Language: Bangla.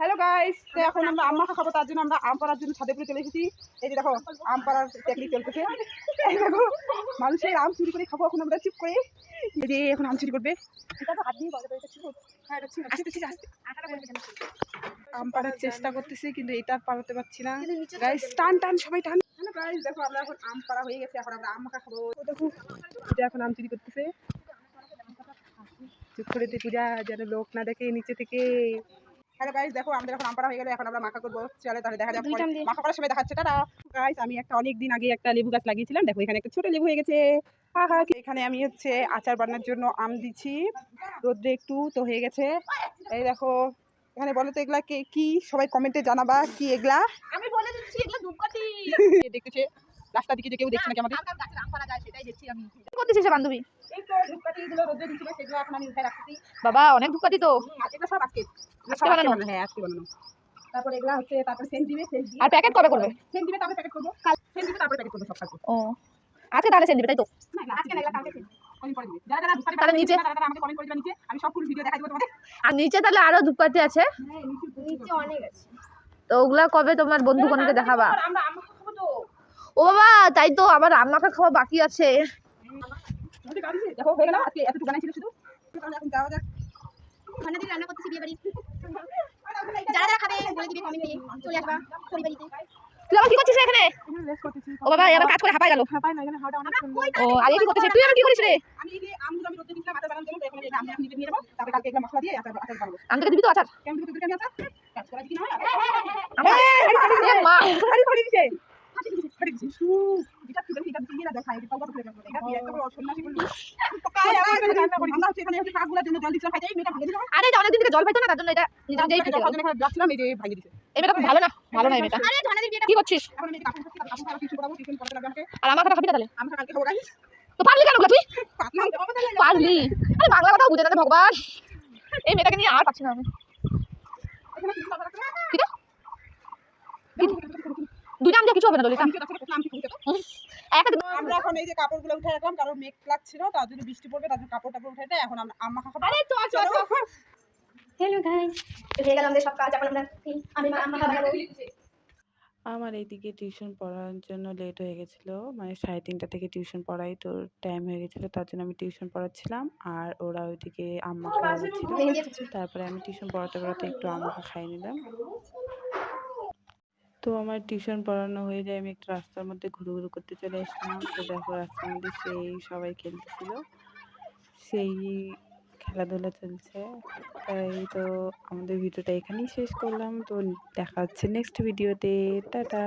হ্যালো গাইস তো এখন আমরা আম মাখা খাব, তার জন্য আমরা আম পাড়ার জন্য ছাদে উপরে চলে এসেছি। এই যে দেখো, আম পাড়ার টেকনিক চলতেছে। এই দেখো, মানুষের আম চুরি করে খাব এখন আমরা চুপ করে। এই যে এখন আম চুরি করবে। আম পাড়ার চেষ্টা করতেছি, কিন্তু এটা পাড়াতে পারছি না। গাইস টান টান, সবাই টান। গাইস দেখো আমরা এখন আম পাড়া হয়ে গেছে এখন আমরা আম মাখা খাব। দেখো এটা এখন আম চুরি করতেছে। চুপ করে দে পূজা যেন লোক না দেখে নিচে থেকে। হ্যালো গাইস দেখো আমাদের এখন আম পাড়া হয়ে গেলে এখন আমরা মাখা করব। চলে তাহলে দেখা যাক মাখা করার সময় দেখাচ্ছে। টাটা। গাইস আমি একটা অনেক দিন আগে একটা লেবু গাছ লাগিয়েছিলাম। দেখো এখানে একটা ছোট লেবু হয়ে গেছে। আহা এখানে আমি হচ্ছে আচার বানানোর জন্য আম দিচ্ছি। রোদ্রে একটু তো হয়ে গেছে। এই দেখো এখানে বলো তো এগুলা কে কি? সবাই কমেন্টে জানাবা কি এগুলা। আমি বলে দিচ্ছি এগুলো দেখতেছে রাস্তা দিকে যে কেউ দেখছে নাকি আমাদের? কার কার গাছের আম পাড়া যায় সেটাই দেখছি আমি। কি করতেছিস বান্ধবী? এই তো ধূপকাঠি এগুলো রোদ্রে দিচ্ছিল সেগুলো এখন আমি উঠায় রাখছি বাবা অনেক ধূপকাঠি তো। এটা সব আজকে। আজকে বানানো? হ্যাঁ আজকে বানানো। তারপরে এগুলা হচ্ছে তারপরে সেন্ট দিবে সেন্ট দিয়ে আর প্যাকেট কবে করবে? সেন্ট দিবে তারপরে প্যাকেট করব। সেন্ট দিবে তারপরে প্যাকেট করব সব কালকে। ও। আজকে তাহলে দিবে তাই তো। না আজকে না এগুলা কালকে নিচে? তারা তারা আমাকে কমেন্ট করে দিবা নিচে। আমি সব ফুল ভিডিও দেখাই দেবো তোমাদের। আর নিচে তাহলে আরও ধূপকাঠি আছে। হ্যাঁ নিচে অনেক আছে। তো ওগুলা কবে তোমার বন্ধু বান্ধবকে দেখাবা ও বাবা তাই তো আবার রান্নাটা খাওয়া বাকি আছে আমাদের গাড়ি দেখো হয়ে গেল আজকে এতটুকু বানাইছিল শুধু এখন যাওয়া যাক খানা দিয়ে রান্না করতেছি বিয়ে বাড়ি যারা যারা খাবে বলে দিবে কমেন্টে চলে আসবা পরিবারিতে তুই কি করছিস এখানে এখানে রেস্ট করতেছি ও বাবা এবার কাজ করে হাঁপাই গেল হাঁপাই না এখানে হাওয়াটা অনেক সুন্দর ও আর কি করতেছিস তুই আবার কি করিস রে আমি এই যে আমগুলো আমি রোদে দিয়েছিলাম আচার বানানোর জন্য এখন এই আমি নিয়ে নেব তারপরে কালকে এগুলো মশলা দিয়ে আচার আচার বানাবো আমি তোকে দিবি তো আচার কেমন দিকে তোদেরকে আমি আচার কাজ করা কি না হয় আমার হাড়ি ফাড়ি দিছে আরে এটা অনেকদিন থেকে জল পাইতো না তার জন্য এটা নিজে নিজেই ফেটে গেল জন্য এখানে যাচ্ছিলাম এই যে ভাগে দিছে। এই মেয়েটা ভালো না ভালো না এই মেয়েটা। আরে ধনাদের বিয়েটা কি করছিস? আর আমার কথা খাবি না তাহলে? তো পারলি কেন তুই? পারলি। আরে বাংলা কথা বুঝে না ভগবান। এই মেয়েটাকে নিয়ে আর পাচ্ছি না আমি। ঠিক আছে? দুইটা আম কিছু হবে না তো করতে একটা আমরা এখন এই যে কাপড়গুলো উঠে রাখলাম কারণ মেঘ লাগছিল তার জন্য বৃষ্টি পড়বে তার জন্য কাপড় টাপড় উঠে এখন আমরা আম্মা খাব আরে চল চল হ্যালো গাইস হয়ে গেল আমাদের সব কাজ এখন আমরা আমি আম্মা বানাবো আমার এইদিকে টিউশন পড়ার জন্য লেট হয়ে গেছিল। মানে সাড়ে তিনটা থেকে টিউশন পড়াই তো টাইম হয়ে গেছিল তার জন্য আমি টিউশন পড়াচ্ছিলাম। আর ওরা ওইদিকে আম্মা খাওয়া তারপরে আমি টিউশন পড়াতে পড়াতে একটু আম্মাকে খাই নিলাম। তো আমার টিউশন পড়ানো হয়ে যায়। আমি একটু রাস্তার মধ্যে ঘুরু ঘুরু করতে চলে আসলাম তো দেখো, রাস্তার মধ্যে সেই সবাই খেলতেছিল। সেই খেলাধুলা চলছে। তাই তো আমাদের ভিডিওটা এখানেই শেষ করলাম। তো দেখা হচ্ছে নেক্সট ভিডিওতে টাটা!